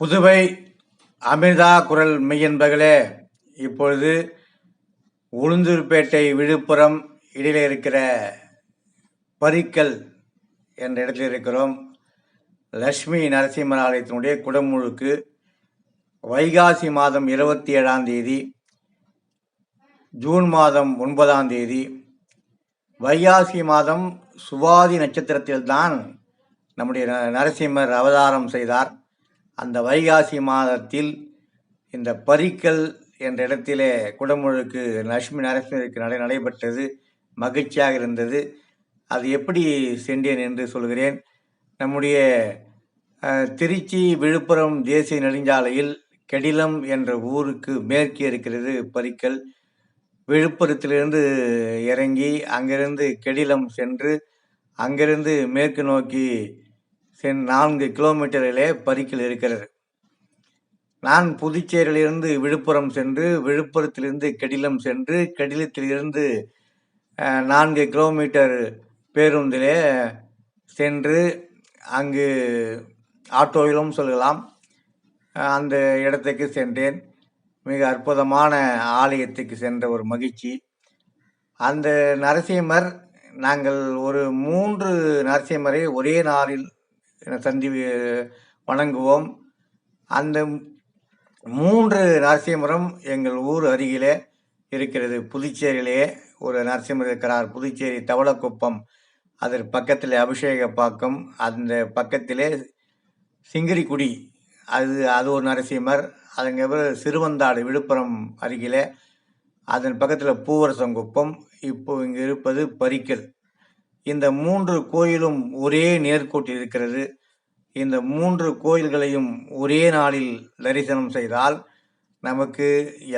புதுவை அமிர்தா குரல் மெய்யன்பர்களே இப்பொழுது உளுந்தூர்பேட்டை விழுப்புரம் இடையில் இருக்கிற பரிக்கல் என்ற இடத்தில் இருக்கிறோம். லக்ஷ்மி நரசிம்மர் ஆலயத்தினுடைய குடமுழுக்கு வைகாசி மாதம் இருபத்தி ஏழாம் தேதி ஜூன் மாதம் ஒன்பதாம் தேதி வைகாசி மாதம் சுவாதி நட்சத்திரத்தில்தான் நம்முடைய ந- நரசிம்மர் அவதாரம் செய்தார். அந்த வைகாசி மாதத்தில் இந்த பரிக்கல் என்ற இடத்திலே குடமுழுக்கு லட்சுமி நரசிம்மருக்கு நடை நடைபெற்றது மகிழ்ச்சியாக இருந்தது. அது எப்படி சென்றேன் என்று சொல்கிறேன். நம்முடைய திருச்சி விழுப்புரம் தேசிய நெடுஞ்சாலையில் கெடிலம் என்ற ஊருக்கு மேற்கே இருக்கிறது பரிக்கல். விழுப்புரத்திலிருந்து இறங்கி அங்கிருந்து கெடிலம் சென்று அங்கிருந்து மேற்கு நோக்கி நான்கு கிலோமீட்டரிலே பரிக்கில் இருக்கிறது. நான் புதுச்சேரியிலிருந்து விழுப்புரம் சென்று விழுப்புரத்திலிருந்து கெடிலம் சென்று கெடிலத்திலிருந்து நான்கு கிலோமீட்டர் பேருந்திலே சென்று அங்கு ஆட்டோவிலும் சொல்லலாம். அந்த இடத்துக்கு சென்றேன். மிக அற்புதமான ஆலயத்துக்கு சென்ற ஒரு மகிழ்ச்சி. அந்த நரசிம்மர் நாங்கள் ஒரு மூன்று நரசிம்மரை ஒரே நாளில் சந்தி வணங்குவோம். அந்த மூன்று நரசிம்மரம் எங்கள் ஊர் அருகிலே இருக்கிறது. புதுச்சேரியிலே ஒரு நரசிம்மர் இருக்கிறார். புதுச்சேரி தவளக்குப்பம். அதற்கு பக்கத்தில் அபிஷேகப்பாக்கம் அந்த பக்கத்திலே சிங்கிரிக்குடி. அது அது ஒரு நரசிம்மர். அதுங்க பிறகு சிறுவந்தாடு விழுப்புரம் அருகிலே. அதன் பக்கத்தில் பூவரசங்குப்பம். இப்போ இங்கே இருப்பது பரிக்கல். இந்த மூன்று கோயிலும் ஒரே நேர்கோட்டில் இருக்கிறது. இந்த மூன்று கோயில்களையும் ஒரே நாளில் தரிசனம் செய்தால் நமக்கு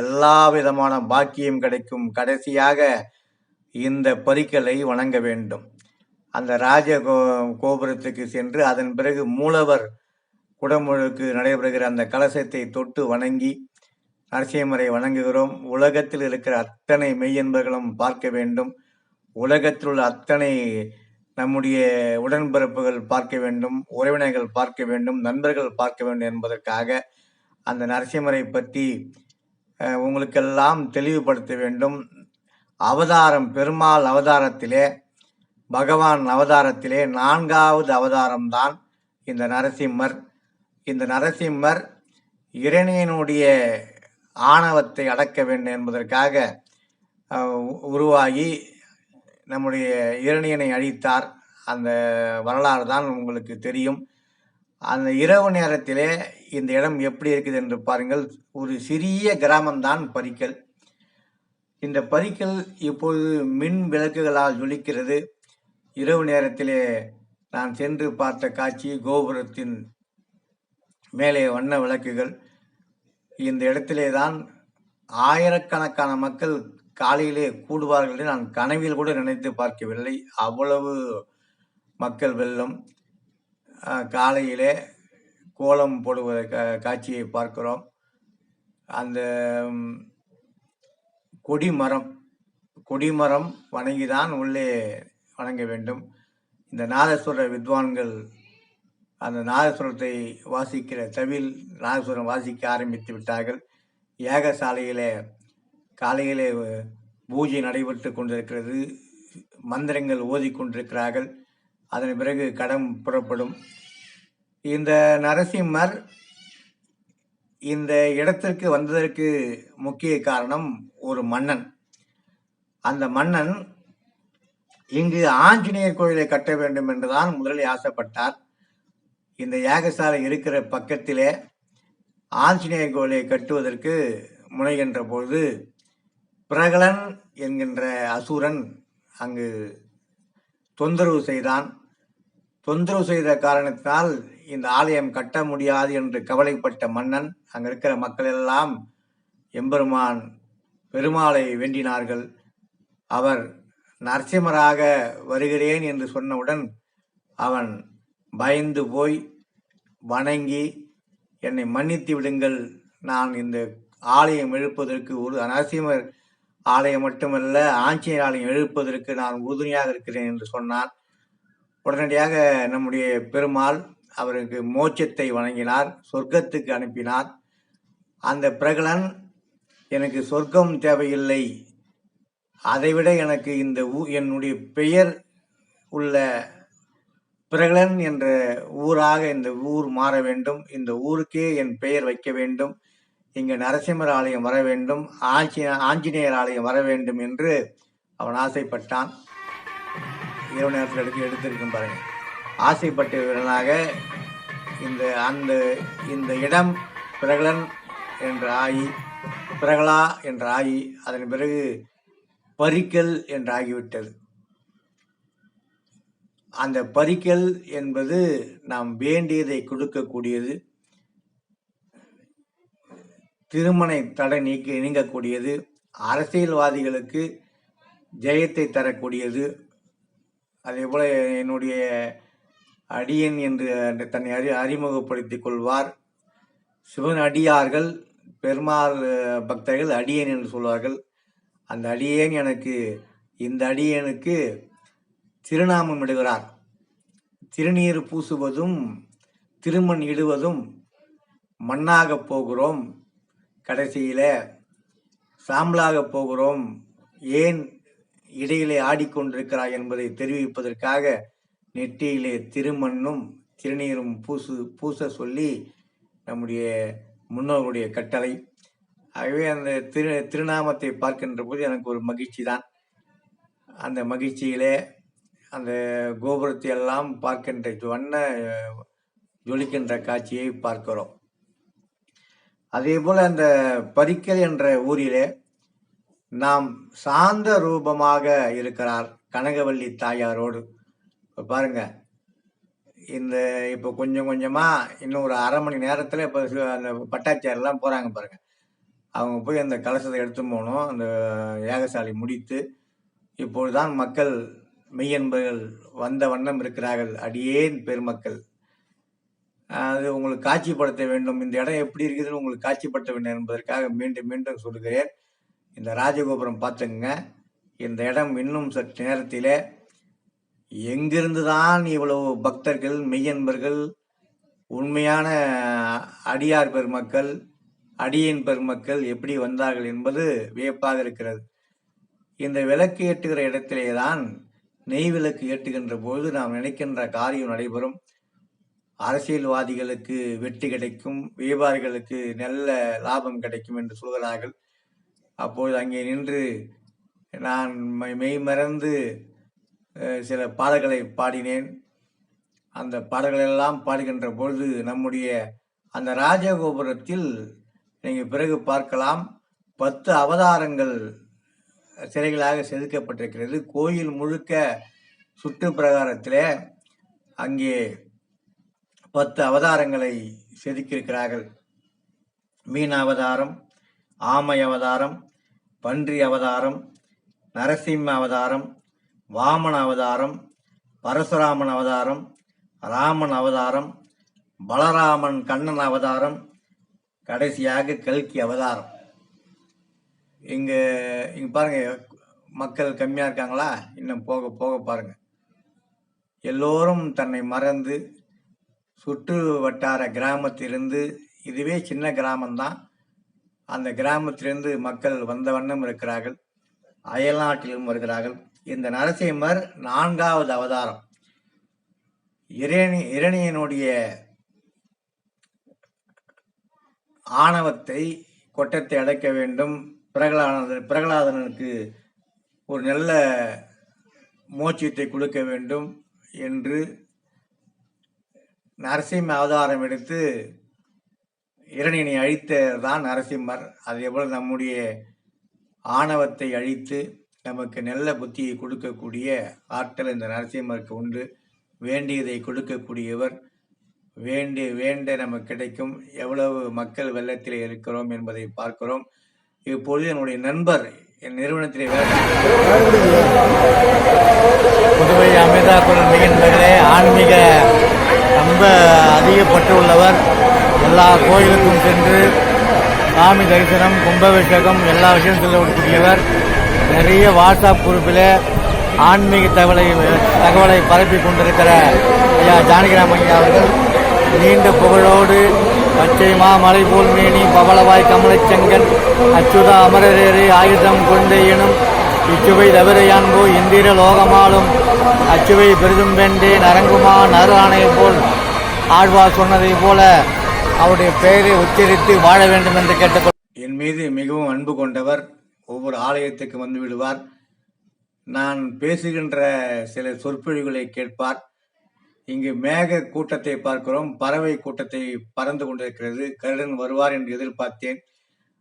எல்லா விதமான பாக்கியம் கிடைக்கும். கடைசியாக இந்த பரிக்கலை வணங்க வேண்டும். அந்த ராஜ கோ கோபுரத்துக்கு சென்று அதன் பிறகு மூலவர் குடமுழுக்கு நடைபெறுகிற அந்த கலசத்தை தொட்டு வணங்கி நரசிம்மரை வணங்குகிறோம். உலகத்தில் இருக்கிற அத்தனை மெய்யன்பர்களும் பார்க்க வேண்டும். உலகத்தில் உள்ள அத்தனை நம்முடைய உடன்பிறப்புகள் பார்க்க வேண்டும் உறவினர்கள் பார்க்க வேண்டும் நண்பர்கள் பார்க்க வேண்டும் என்பதற்காக அந்த நரசிம்மரை பற்றி உங்களுக்கெல்லாம் தெளிவுபடுத்த வேண்டும். அவதாரம் பெருமாள் அவதாரத்திலே பகவான் அவதாரத்திலே நான்காவது அவதாரம்தான் இந்த நரசிம்மர். இந்த நரசிம்மர் இறைனியனுடைய ஆணவத்தை அடக்க வேண்டும் என்பதற்காக உருவாகி நம்முடைய இரணியனை அழித்தார். அந்த வரலாறு தான் உங்களுக்கு தெரியும். அந்த இரவு நேரத்திலே இந்த இடம் எப்படி இருக்குது என்று பாருங்கள். ஒரு சிறிய கிராமம்தான் பரிக்கல். இந்த பரிக்கல் இப்பொழுது மின் விளக்குகளால் ஜொலிக்கிறது. இரவு நேரத்திலே நான் சென்று பார்த்த காட்சி கோபுரத்தின் மேலே வண்ண விளக்குகள். இந்த இடத்திலே தான் ஆயிரக்கணக்கான மக்கள் காலையிலே கூடுவார்கள் என்று நான் கனவில் கூட நினைத்து பார்க்கவில்லை. அவ்வளவு மக்கள் வெள்ளம் காலையிலே கோலம் போடுவத காட்சியை பார்க்கிறோம். அந்த கொடிமரம் கொடிமரம் வணங்கிதான் உள்ளே வணங்க வேண்டும். இந்த நாதஸ்வர வித்வான்கள் அந்த நாதஸ்வரத்தை வாசிக்கிற தவில் நாதஸ்வரம் வாசிக்க ஆரம்பித்து விட்டார்கள். யாகசாலையிலே காலையிலே பூஜை நடைபெற்று கொண்டிருக்கிறது. மந்திரங்கள் ஓதிக்கொண்டிருக்கிறார்கள் அதன் பிறகு கடம் புறப்படும். இந்த நரசிம்மர் இந்த இடத்திற்கு வந்ததற்கு முக்கிய காரணம் ஒரு மன்னன். அந்த மன்னன் இங்கு ஆஞ்சநேயர் கோயிலை கட்ட வேண்டும் என்றுதான் முதலில் ஆசைப்பட்டார். இந்த யாகசாலை இருக்கிற பக்கத்திலே ஆஞ்சநேயர் கோயிலை கட்டுவதற்கு முனைகின்ற பொழுது பிரகலன் என்கின்ற அசுரன் அங்கு தொந்தரவு செய்தான். தொந்தரவு செய்த காரணத்தினால் இந்த ஆலயம் கட்ட முடியாது என்று கவலைப்பட்ட மன்னன் அங்கே இருக்கிற மக்கள் எல்லாம் எம்பெருமான் பெருமாளை வேண்டினார்கள். அவர் நரசிம்மராக வருகிறேன் என்று சொன்னவுடன் அவன் பயந்து போய் வணங்கி என்னை மன்னித்து விடுங்கள். நான் இந்த ஆலயம் எழுப்பதற்கு ஒரு நரசிம்மர் ஆலயம் மட்டுமல்ல ஆஞ்சநேயர் ஆலயம் எழுப்பதற்கு நான் உறுதுணையாக இருக்கிறேன் என்று சொன்னான் உடனடியாக நம்முடைய பெருமாள் அவருக்கு மோட்சத்தை வழங்கினார் சொர்க்கத்துக்கு அனுப்பினார். அந்த பிரகலன் எனக்கு சொர்க்கம் தேவையில்லை. அதைவிட எனக்கு இந்த ஊ என்னுடைய பெயர் உள்ள பிரகலன் என்ற ஊராக இந்த ஊர் மாற வேண்டும். இந்த ஊருக்கே என் பெயர் வைக்க வேண்டும். இங்கு நரசிம்மர் ஆலயம் வர வேண்டும் ஆஞ்சி ஆஞ்சநேயர் ஆலயம் வர வேண்டும் என்று அவன் ஆசைப்பட்டான். இரவு நேரத்தில் எடுத்து எடுத்திருக்கும் பாருங்க. ஆசைப்பட்ட வீரனாக இந்த அந்த இந்த இடம் பிரகலன் என்ற ஆயி பிரகலா என்ற ஆயி அதன் பிறகு பரிக்கல் என்று ஆகிவிட்டது. அந்த பரிக்கல் என்பது நாம் வேண்டியதை கொடுக்கக்கூடியது. திருமண தடை நீக்க நீங்கக்கூடியது அரசியல்வாதிகளுக்கு ஜெயத்தை தரக்கூடியது. அதே போல என்னுடைய அடியன் என்று தன்னை அறி அறிமுகப்படுத்திக் கொள்வார். சிவன் அடியார்கள் பெருமாள் பக்தர்கள் அடியன் என்று சொல்வார்கள். அந்த அடியேன் எனக்கு இந்த அடியனுக்கு திருநாமம் இடுகிறார். திருநீர் பூசுவதும் திருமண் இடுவதும் மண்ணாக போகிறோம். கடைசியில் சாம்பலாக போகிறோம். ஏன் இடையிலே ஆடிக்கொண்டிருக்கிறாய் என்பதை தெரிவிப்பதற்காக நெற்றியிலே திருமண்ணும் திருநீரும் பூசு பூச சொல்லி நம்முடைய முன்னோர்களுடைய கட்டளை. ஆகவே அந்த திரு திருநாமத்தை பார்க்கின்ற போது எனக்கு ஒரு மகிழ்ச்சி தான் அந்த மகிழ்ச்சியிலே அந்த கோபுரத்தை எல்லாம் பார்க்கின்ற வண்ண ஜொலிக்கின்ற காட்சியை பார்க்கிறோம். அதே போல் அந்த பரிக்கல் என்ற ஊரிலே நாம் சாந்த ரூபமாக இருக்கிறார் கனகவல்லி தாயாரோடு. இப்போ பாருங்க இந்த இப்போ கொஞ்சம் கொஞ்சமாக இன்னும் ஒரு அரை மணி நேரத்தில் இப்போ அந்த பட்டாச்சாரெல்லாம் போகிறாங்க பாருங்க. அவங்க போய் அந்த கலசத்தை எடுத்து போகணும். அந்த ஏகசாலை முடித்து இப்பொழுதுதான் மக்கள் மெய்யன்பர்கள் வந்த வண்ணம் இருக்கிறார்கள். அடியேன் பெருமக்கள். அது உங்களுக்கு காட்சிப்படுத்த வேண்டும். இந்த இடம் எப்படி இருக்குதுன்னு உங்களுக்கு காட்சிப்படுத்த வேண்டும் என்பதற்காக மீண்டும் மீண்டும் சொல்கிறேன். இந்த ராஜகோபுரம் பார்த்துங்க இந்த இடம் இன்னும் சற்று நேரத்திலே எங்கிருந்து தான் இவ்வளவு பக்தர்கள் மெய்யன்பர்கள் உண்மையான அடியார் பெருமக்கள் அடியின் பெருமக்கள் எப்படி வந்தார்கள் என்பது வியப்பாக இருக்கிறது. இந்த விளக்கு ஏற்றுகிற இடத்திலே தான் நெய் விளக்கு ஏற்றுகின்ற போது நாம் நினைக்கின்ற காரியம் நடைபெறும். அரசியல்வாதிகளுக்கு வெற்றி கிடைக்கும் வியாபாரிகளுக்கு நல்ல லாபம் கிடைக்கும் என்று சொல்கிறார்கள். அப்போது அங்கே நின்று நான் மெய் மெய் மறந்து சில பாடல்களை பாடினேன். அந்த பாடல்களெல்லாம் பாடுகின்ற பொழுது நம்முடைய அந்த ராஜகோபுரத்தில் நீங்கள் பிறகு பார்க்கலாம் பத்து அவதாரங்கள் சிறைகளாக செதுக்கப்பட்டிருக்கிறது. கோயில் முழுக்க சுற்று பிரகாரத்தில் அங்கே பத்து அவதாரங்களை செதுக்கியிருக்கிறார்கள். மீன அவதாரம் ஆமை அவதாரம் பன்றி அவதாரம் நரசிம்ம அவதாரம் வாமன அவதாரம் பரசுராமன் அவதாரம் ராமன் அவதாரம் பலராமன் கண்ணன் அவதாரம் கடைசியாக கல்கி அவதாரம். இங்கே இங்கே பாருங்கள் மக்கள் கம்மியாக இருக்காங்களா? இன்னும் போக போக பாருங்கள் எல்லோரும் தன்னை மறந்து சுற்று வட்டார கிராமத்திலிருந்து இதுவே சின்ன கிராமம்தான். அந்த கிராமத்திலிருந்து மக்கள் வந்த வண்ணம் இருக்கிறார்கள். அயல்நாட்டிலும் வருகிறார்கள். இந்த நரசிம்மர் நான்காவது அவதாரம். இரணி இரணியனுடைய ஆணவத்தை கொட்டத்தை அடைக்க வேண்டும். பிரகலாத பிரகலாதனுக்கு ஒரு நல்ல மோட்சியத்தை கொடுக்க வேண்டும் என்று நரசிம்ம அவதாரம் எடுத்து இரணியனை அழித்ததான் நரசிம்மர். அதேபோல் நம்முடைய ஆணவத்தை அழித்து நமக்கு நல்ல புத்தியை கொடுக்கக்கூடிய ஆற்றல் இந்த நரசிம்மருக்கு உண்டு. வேண்டியதை கொடுக்கக்கூடியவர் வேண்டி வேண்ட நமக்கு கிடைக்கும். எவ்வளவு மக்கள் வெள்ளத்தில் இருக்கிறோம் என்பதை பார்க்கிறோம். இப்பொழுது என்னுடைய நண்பர் என் நிறுவனத்திலே வேலை புதுவை அமிர்தா குரல் மிகுந்தவர்களே ஆன்மீக ரொம்ப அதிகப்பட்டு உள்ளவர் எல்லா கோயிலுக்கும் சென்று சாமி தரிசனம் கும்பாபிஷேகம் எல்லா விஷயம் சொல்லக்கூடியவர் நிறைய வாட்ஸ்அப் குரூப்பில் ஆன்மீக தகவலை தகவலை பரப்பி கொண்டிருக்கிற ஐயா ஜானகிராம் ஐயா அவர்கள் நீண்ட புகழோடு பச்சை மாமலை போல் மேனி பவளவாய் கமலச்செங்கன் அச்சுதா அமரரேறு ஆயுதம் கொண்டு எனும் இச்சுவை தவிரையான்போ இந்திர லோகமாலும் அச்சுவை பெரிதும் வென்றேன் நரங்குமா நறு ஆணையை போல் ஆழ்வார் சொன்னதைப் போல அவருடைய பெயரை உச்சரித்து வாழ வேண்டும் என்று கேட்டுக்கொள் என் மீது மிகவும் அன்பு கொண்டவர் ஒவ்வொரு ஆலயத்துக்கு வந்து விடுவார். நான் பேசுகின்ற சில சொற்பொழிவுகளை கேட்பார். இங்கு மேக கூட்டத்தை பார்க்கிறோம். பறவை கூட்டத்தை பறந்து கொண்டிருக்கிறது. கருடன் வருவார் என்று எதிர்பார்த்தேன்.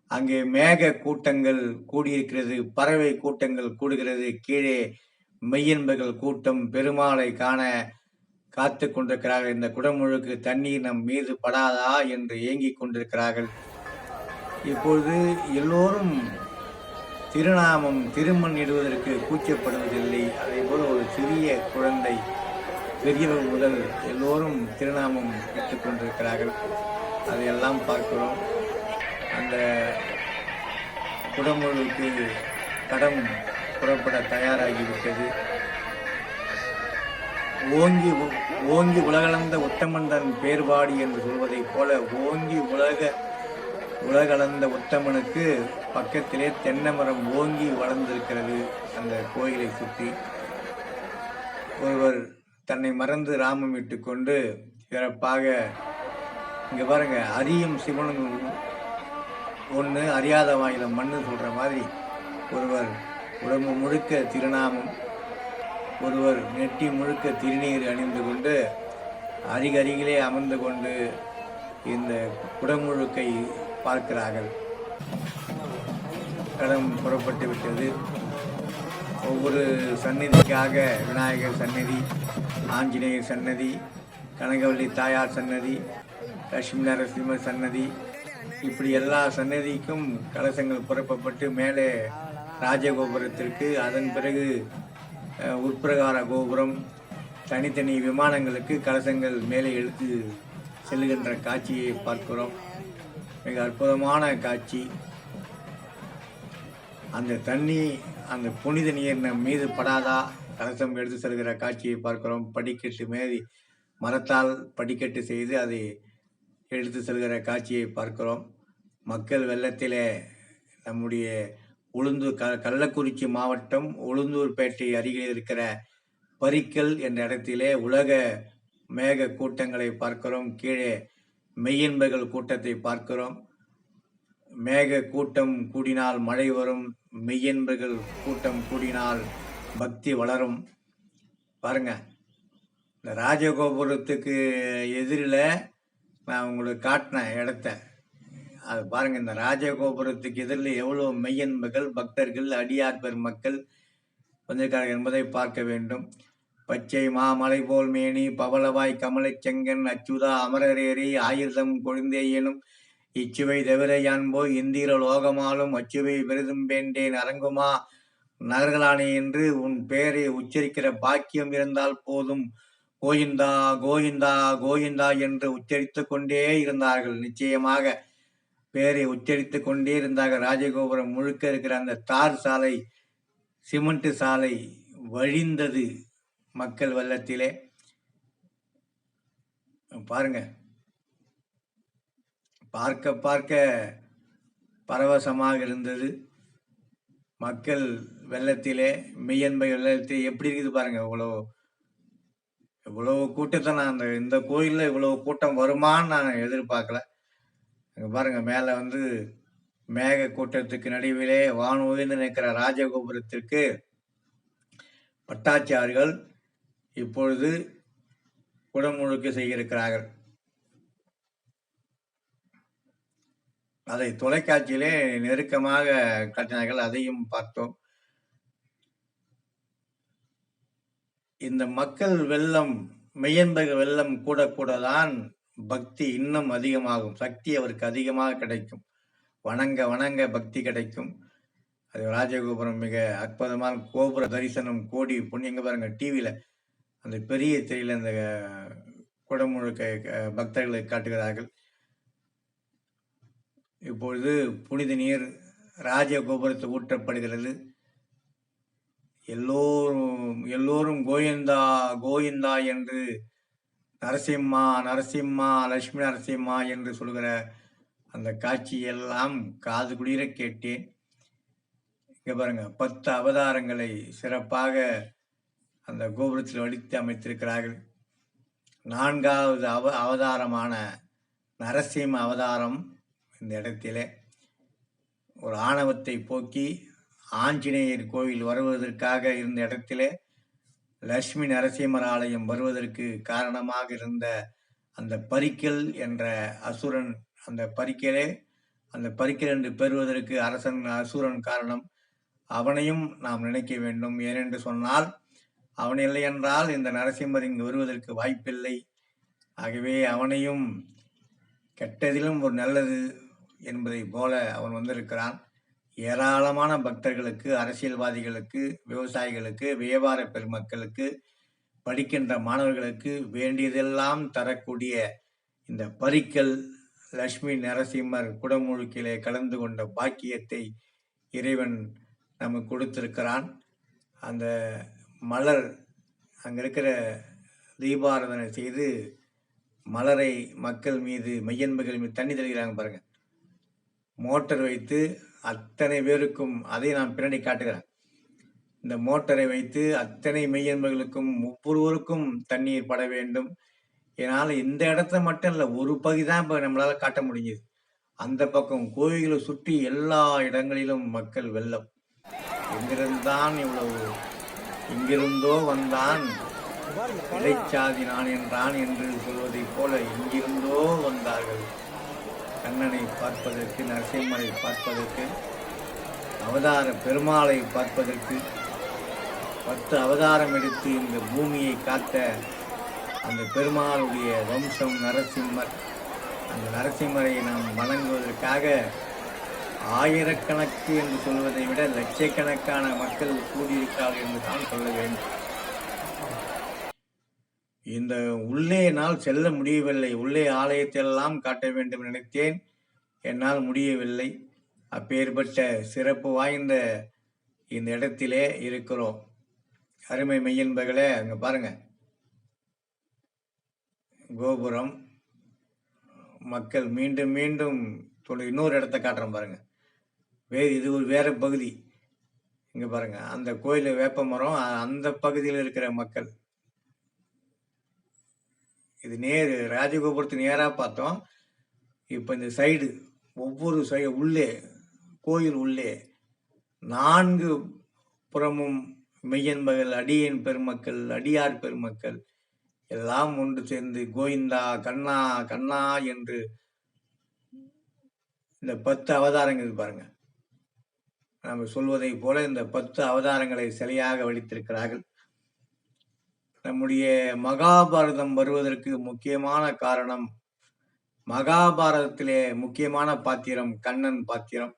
அங்கே மேக கூட்டங்கள் கூடியிருக்கிறது. பறவை கூட்டங்கள் கூடுகிறது. கீழே மெய்யன்பர்கள் கூட்டம் பெருமாளை காண காத்து கொண்டிருக்கிறார்கள். இந்த குடமுழுக்கு தண்ணீர் நம் மீது படாதா என்று ஏங்கிக் கொண்டிருக்கிறார்கள். இப்பொழுது எல்லோரும் திருநாமம் திருமண் இடுவதற்கு கூச்சப்படுவதில்லை. அதே போல ஒரு சிறிய குழந்தை பெரியவர் முதல் எல்லோரும் திருநாமம் இட்டுக் கொண்டிருக்கிறார்கள். அதையெல்லாம் பார்க்கிறோம். அந்த குடமுழுக்கு கடம் புறப்பட தயாராகிவிட்டது. ஓங்கி உ- ஓங்கி உலகளந்த உத்தமன் பேர்பாடி என்று சொல்வதைப் போல ஓங்கி உலக உலகளந்த உத்தமனுக்கு பக்கத்திலே தென்னை மரம் ஓங்கி வளர்ந்திருக்கிறது அந்த கோயிலை சுற்றி. ஒருவர் தன்னை மறந்து ராமம் இட்டுக்கொண்டு சிறப்பாக இங்கே பாருங்க அரியும் சிவனும் ஒன்று அறியாத வாயில மண்ணு சொல்கிற மாதிரி ஒருவர் உடம்பு முழுக்க திருநாமம் ஒருவர் நெட்டி முழுக்க திருநீர் அணிந்து கொண்டு அருகருகிலே அமர்ந்து கொண்டு இந்த குடமுழுக்கை பார்க்கிறார்கள். கடம் புறப்பட்டு விட்டது. ஒவ்வொரு சந்நிதிக்காக விநாயகர் சந்நிதி ஆஞ்சநேயர் சன்னதி கனகவல்லி தாயார் சன்னதி லட்சுமி நரசிம்மர் சன்னதி இப்படி எல்லா சன்னதிக்கும் கலசங்கள் புறப்பட்டு மேலே ராஜகோபுரத்திற்கு அதன் பிறகு உட்பிரகார கோபுரம் தனித்தனி விமானங்களுக்கு கலசங்கள் மேலே எடுத்து செல்லுகின்ற காட்சியை பார்க்கிறோம். மிக அற்புதமான காட்சி. அந்த தண்ணி அந்த புனித நீர் நம் மீது படாதா? கலசம் எடுத்து செல்கிற காட்சியை பார்க்கிறோம். படிக்கட்டு மேதி மரத்தால் படிக்கட்டு செய்து அதை எடுத்து செல்கிற காட்சியை பார்க்கிறோம். மக்கள் வெள்ளத்திலே நம்முடைய உளுந்தூர் க கள்ளக்குறிச்சி மாவட்டம் உளுந்தூர்பேட்டை அருகில் இருக்கிற பரிக்கல் என்ற இடத்திலே உலக மேக கூட்டங்களை பார்க்கிறோம். கீழே மெய்யன்பர்கள் கூட்டத்தை பார்க்கிறோம். மேக கூட்டம் கூடினால் மழை வரும். மெய்யன்பர்கள் கூட்டம் கூடினால் பக்தி வளரும். பாருங்க இந்த ராஜகோபுரத்துக்கு எதிரில் நான் உங்களுக்கு காட்டினேன் இடத்த அது பாருங்க இந்த ராஜகோபுரத்துக்கு எதிரில் எவ்வளோ மெய்யன்பர்கள் பக்தர்கள் அடியார் பெருமக்கள் வந்திருக்கார்கள் என்பதை பார்க்க வேண்டும். பச்சை மாமலை போல் மேனி பவளவாய் கமலச் செங்கன் அச்சுதா அமரரேறி ஆயுதம் கொழுந்தேயனும் இச்சுவை தவிர யான்போ இந்திர லோகமாலும் அச்சுவை விருதும் வேண்டேன் அரங்குமா நகர்களானே என்று உன் பெயரை உச்சரிக்கிற பாக்கியம் இருந்தால் போதும். கோயிந்தா கோவிந்தா கோவிந்தா என்று உச்சரித்து கொண்டே இருந்தார்கள். நிச்சயமாக பேரை உச்சரித்துக் கொண்டே இருந்தாக ராஜகோபுரம் முழுக்க இருக்கிற அந்த தார் சாலை சிமெண்ட் சாலை வழிந்தது மக்கள் வெள்ளத்திலே பாருங்க. பார்க்க பார்க்க பரவசமாக இருந்தது. மக்கள் வெள்ளத்திலே மெய்யன்பை வெள்ளத்திலே எப்படி இருக்குது பாருங்க. இவ்வளோ இவ்வளவு கூட்டத்தை நான் அந்த இந்த கோயிலில் இவ்வளவு கூட்டம் வருமான்னு நான் எதிர்பார்க்கல. இங்கே பாருங்கள் மேலே வந்து மேக கூட்டத்துக்கு நடுவிலே வான் உயர்ந்து நிற்கிற ராஜகோபுரத்திற்கு பட்டாச்சாரிகள் இப்பொழுது குடமுழுக்கு செய்திருக்கிறார்கள். அதை தொலைக்காட்சியிலே நெருக்கமாக காட்டினார்கள் அதையும் பார்த்தோம். இந்த மக்கள் வெள்ளம் மெய்யன்பக வெள்ளம் கூட கூட தான் பக்தி இன்னும் அதிகமாகும். சக்தி அவருக்கு அதிகமாக கிடைக்கும். வணங்க வணங்க பக்தி கிடைக்கும். அது ராஜகோபுரம் மிக அற்புதமான கோபுர தரிசனம் கோடி புண்ணியங்க பாருங்க டிவியில அந்த பெரிய திரையில அந்த குடமுழுக்க பக்தர்களை காட்டுகிறார்கள். இப்பொழுது புனித நீர் ராஜ கோபுரத்தை ஊற்றப்படுகிறது. எல்லோரும் எல்லோரும் கோவிந்தா கோவிந்தா என்று நரசிம்மா நரசிம்மா லட்சுமி நரசிம்மா என்று சொல்கிற அந்த காட்சியெல்லாம் காது குளிர கேட்டேன். இங்கே பாருங்க பத்து அவதாரங்களை சிறப்பாக அந்த கோபுரத்தில் வடித்து அமைத்திருக்கிறார்கள். நான்காவது அவ அவதாரமான நரசிம்ம அவதாரம் இந்த இடத்திலே. ஒரு ஆணவத்தை போக்கி ஆஞ்சநேயர் கோவில் வருவதற்காக இருந்த இடத்திலே லட்சுமி நரசிம்மர் ஆலயம் வருவதற்கு காரணமாக இருந்த அந்த பரிக்கல் என்ற அசுரன் அந்த பரிக்கலே அந்த பரிக்கல் என்று பெறுவதற்கு அரசன் அசுரன் காரணம் அவனையும் நாம் நினைக்க வேண்டும். ஏனென்று சொன்னால் அவன் இல்லை என்றால் இந்த நரசிம்மர் இங்கு வருவதற்கு வாய்ப்பில்லை. ஆகவே அவனையும் கெட்டதிலும் ஒரு நல்லது என்பதை போல அவன் வந்திருக்கிறான். ஏராளமான பக்தர்களுக்கு அரசியல்வாதிகளுக்கு விவசாயிகளுக்கு வியாபார பெருமக்களுக்கு படிக்கின்ற மாணவர்களுக்கு வேண்டியதெல்லாம் தரக்கூடிய இந்த பரிக்கல் லட்சுமி நரசிம்மர் குடமுழுக்கிலே கலந்து கொண்ட பாக்கியத்தை இறைவன் நமக்கு கொடுத்திருக்கிறான். அந்த மலர் அங்கே இருக்கிற தீபாராதனை செய்து மலரை மக்கள் மீது மையன்பர்கள் மீது தண்ணி தெளிக்கிறாங்க பாருங்க. மோட்டர் வைத்து அத்தனை பேருக்கும் அதை நான் பின்னாடி காட்டுகிறேன். இந்த மோட்டரை வைத்து அத்தனை மெய்யன்பர்களுக்கும் ஒவ்வொருவருக்கும் தண்ணீர் பட வேண்டும். ஏனால் இந்த இடத்துல மட்டும் இல்லை ஒரு பகுதி தான் இப்போ நம்மளால் காட்ட முடிஞ்சுது. அந்த பக்கம் கோயிலை சுற்றி எல்லா இடங்களிலும் மக்கள் வெள்ளம். எங்கிருந்தான் இவ்வளவு? இங்கிருந்தோ வந்தான் இடைச்சாதி நான் என்றான் என்று சொல்வதைப் போல எங்கிருந்தோ வந்தார்கள். கண்ணனை பார்ப்பதற்கு நரசிம்மனை பார்ப்பதற்கு அவதார பெருமாளை பார்ப்பதற்கு பத்து அவதாரம் எடுத்து இந்த பூமியை காத்த அந்த பெருமாளுடைய வம்சம் நரசிம்மர். அந்த நரசிம்மரை நாம் வணங்குவதற்காக ஆயிரக்கணக்கு என்று சொல்வதை விட லட்சக்கணக்கான மக்கள் கூடியிருக்கிறார்கள் என்று தான் சொல்ல வேண்டும். இந்த உள்ளே என்னால் செல்ல முடியவில்லை. உள்ளே ஆலயத்தெல்லாம் காட்ட வேண்டும் நினைத்தேன். என்னால் முடியவில்லை. அப்பேற்பட்ட சிறப்பு வாய்ந்த இந்த இடத்திலே இருக்கிறோம். அருமை மெய்யன்பர்களே அங்க பாருங்க. கோபுரம். மக்கள் மீண்டும் மீண்டும் இன்னொரு இடத்த காட்டுறோம் பாருங்க. வேறு இது ஒரு வேற பகுதி. இங்க பாருங்க. அந்த கோயில் வேப்ப மரம் அந்த பகுதியில் இருக்கிற மக்கள். இது நேர் ராஜகோபுரத்து நேராக பார்த்தோம். இப்போ இந்த சைடு ஒவ்வொரு சை உள்ளே கோயில் உள்ளே நான்கு புறமும் மெய்யன்பகல் அடியின் பெருமக்கள் அடியார் பெருமக்கள் எல்லாம் ஒன்று சேர்ந்து கோவிந்தா கண்ணா கண்ணா என்று இந்த பத்து அவதாரங்கள் பாருங்க. நம்ம சொல்வதைப் போல இந்த பத்து அவதாரங்களை சிலையாக வடித்திருக்கிறார்கள். நம்முடைய மகாபாரதம் வருவதற்கு முக்கியமான காரணம் மகாபாரதத்திலே முக்கியமான பாத்திரம் கண்ணன் பாத்திரம்.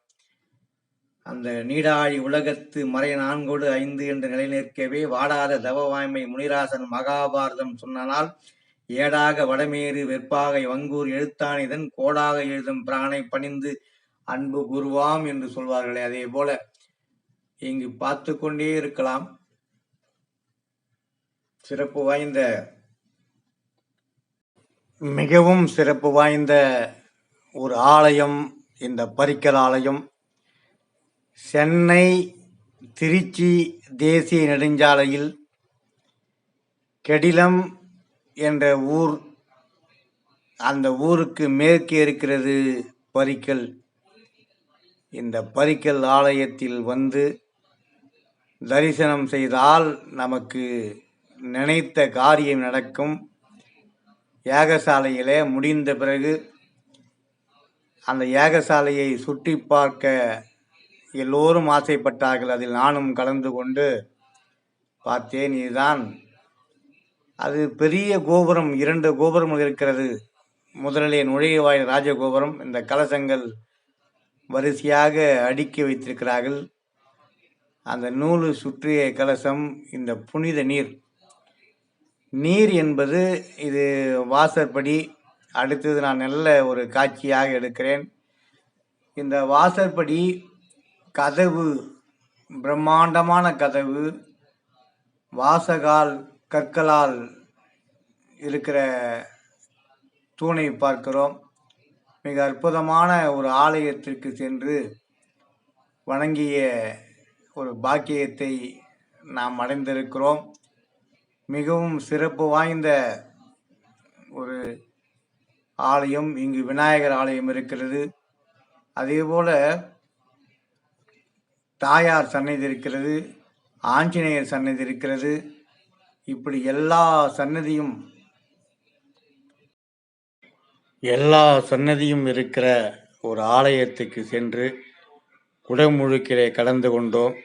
அந்த நீடாழி உலகத்து மறை நான்கோடு ஐந்து என்று நிலைநிற்கவே வாடாத தவவாய்மை முனிராசன் மகாபாரதம் சொன்னனால் ஏடாக வடமேறு வெற்பாகை வங்கூர் எழுத்தானிதன் கோடாக எழுதும் பிராணை பணிந்து அன்பு கூறுவாம் என்று சொல்வார்களே. அதே போல இங்கு பார்த்து கொண்டே இருக்கலாம். சிறப்பு வாய்ந்த மிகவும் சிறப்பு வாய்ந்த ஒரு ஆலயம் இந்த பரிக்கல் ஆலயம். சென்னை திருச்சி தேசிய நெடுஞ்சாலையில் கெடிலம் என்ற ஊர் அந்த ஊருக்கு மேற்கே இருக்கிறது பரிக்கல். இந்த பரிக்கல் ஆலயத்தில் வந்து தரிசனம் செய்தால் நமக்கு நினைத்த காரியம் நடக்கும். யாகசாலையிலே முடிந்த பிறகு அந்த யாகசாலையை சுற்றி பார்க்க எல்லோரும் ஆசைப்பட்டார்கள். அதில் நானும் கலந்து கொண்டு பார்த்தேன் இதுதான் அது பெரிய கோபுரம் இரண்டு கோபுரம் இருக்கிறது. முதலிலே நுழைவாயில் ராஜகோபுரம் இந்த கலசங்கள் வரிசையாக அடுக்கி வைத்திருக்கிறார்கள். அந்த நூலு சுற்றிய கலசம் இந்த புனித நீர். நீர் என்பது இது வாசற்படி. அடுத்தது நான் நல்ல ஒரு காட்சியாக எடுக்கிறேன். இந்த வாசற்படி கதவு பிரம்மாண்டமான கதவு வாசகால் கற்களால் இருக்கிற தூணை பார்க்கிறோம். மிக அற்புதமான ஒரு ஆலயத்திற்கு சென்று வணங்கிய ஒரு பாக்கியத்தை நாம் அடைந்திருக்கிறோம். மிகவும் சிறப்பு வாய்ந்த ஒரு ஆலயம் இங்கு விநாயகர் ஆலயம் இருக்கிறது. அதேபோல தாயார் சன்னதி இருக்கிறது ஆஞ்சநேயர் சன்னதி இருக்கிறது. இப்படி எல்லா சன்னதியும் எல்லா சன்னதியும் இருக்கிற ஒரு ஆலயத்துக்கு சென்று குடமுழுக்கிலே கலந்து கொண்டோம்.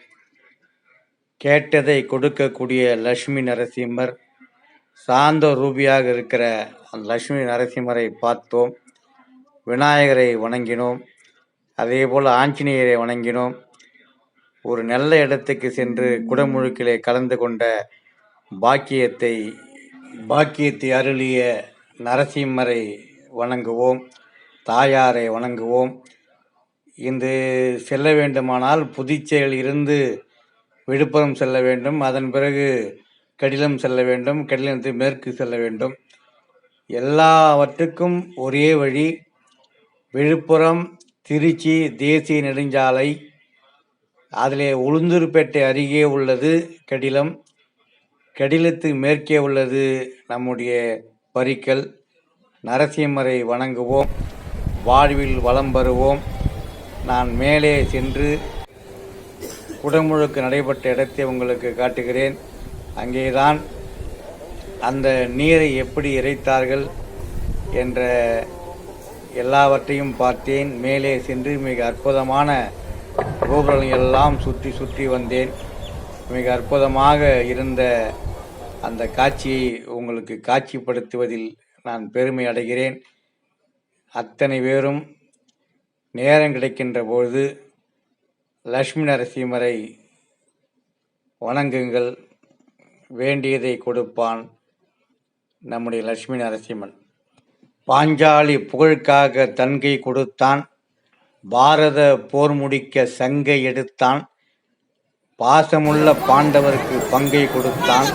கேட்டதை கொடுக்கக்கூடிய லட்சுமி நரசிம்மர் சாந்த ரூபியாக இருக்கிற அந்த லட்சுமி நரசிம்மரை பார்த்தோம். விநாயகரை வணங்கினோம். அதே போல் ஆஞ்சநேயரை வணங்கினோம். ஒரு நல்ல இடத்துக்கு சென்று குடமுழுக்கிலே கலந்து கொண்ட பாக்கியத்தை பாக்கியத்தை அருளிய நரசிம்மரை வணங்குவோம். தாயாரை வணங்குவோம். இன்று செல்ல வேண்டுமானால் புதுச்சேரியில் இருந்து விழுப்புரம் செல்ல வேண்டும். அதன் பிறகு கடிலம் செல்ல வேண்டும். கடிலத்து மேற்கு செல்ல வேண்டும். எல்லாவற்றுக்கும் ஒரே வழி விழுப்புரம் திருச்சி தேசிய நெடுஞ்சாலை. அதிலே உளுந்தூர்பேட்டை அருகே உள்ளது கடிலம். கடிலத்து மேற்கே உள்ளது நம்முடைய பரிக்கல் நரசிம்மரை வணங்குவோம். வாழ்வில் வளம் பெறுவோம் நான் மேலே சென்று குடமுழுக்கு நடைபெற்ற இடத்தை உங்களுக்கு காட்டுகிறேன். அங்கேதான் அந்த நீரை எப்படி இறைத்தார்கள் என்ற எல்லாவற்றையும் பார்த்தேன். மேலே சென்று மிக அற்புதமான கோபுரங்கள் எல்லாம் சுற்றி சுற்றி வந்தேன். மிக அற்புதமாக இருந்த அந்த காட்சியை உங்களுக்கு காட்சிப்படுத்துவதில் நான் பெருமை அடைகிறேன். அத்தனை பேரும் நேரம் கிடைக்கின்ற பொழுது லட்சுமி நரசிம்மரை வணங்குங்கள். வேண்டியதை கொடுப்பான் நம்முடைய லட்சுமி நரசிம்மன். பாஞ்சாலி புகழுக்காக தன்கை கொடுத்தான். பாரத போர் முடிக்க சங்கை எடுத்தான். பாசமுள்ள பாண்டவருக்கு பங்கை கொடுத்தான்.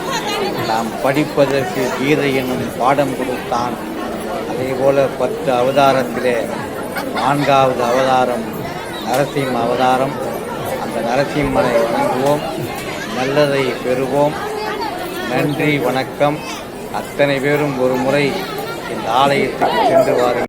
நாம் படிப்பதற்கு கீதை என்னும் பாடம் கொடுத்தான். அதேபோல பத்து அவதாரத்திலே நான்காவது அவதாரம் நரசிம்ம அவதாரம். நரசிம்மனை வணங்குவோம் நல்லதை பெறுவோம். நன்றி வணக்கம். அத்தனை பேரும் ஒரு முறை இந்த ஆலயத்துக்கு சென்று வாருங்கள்.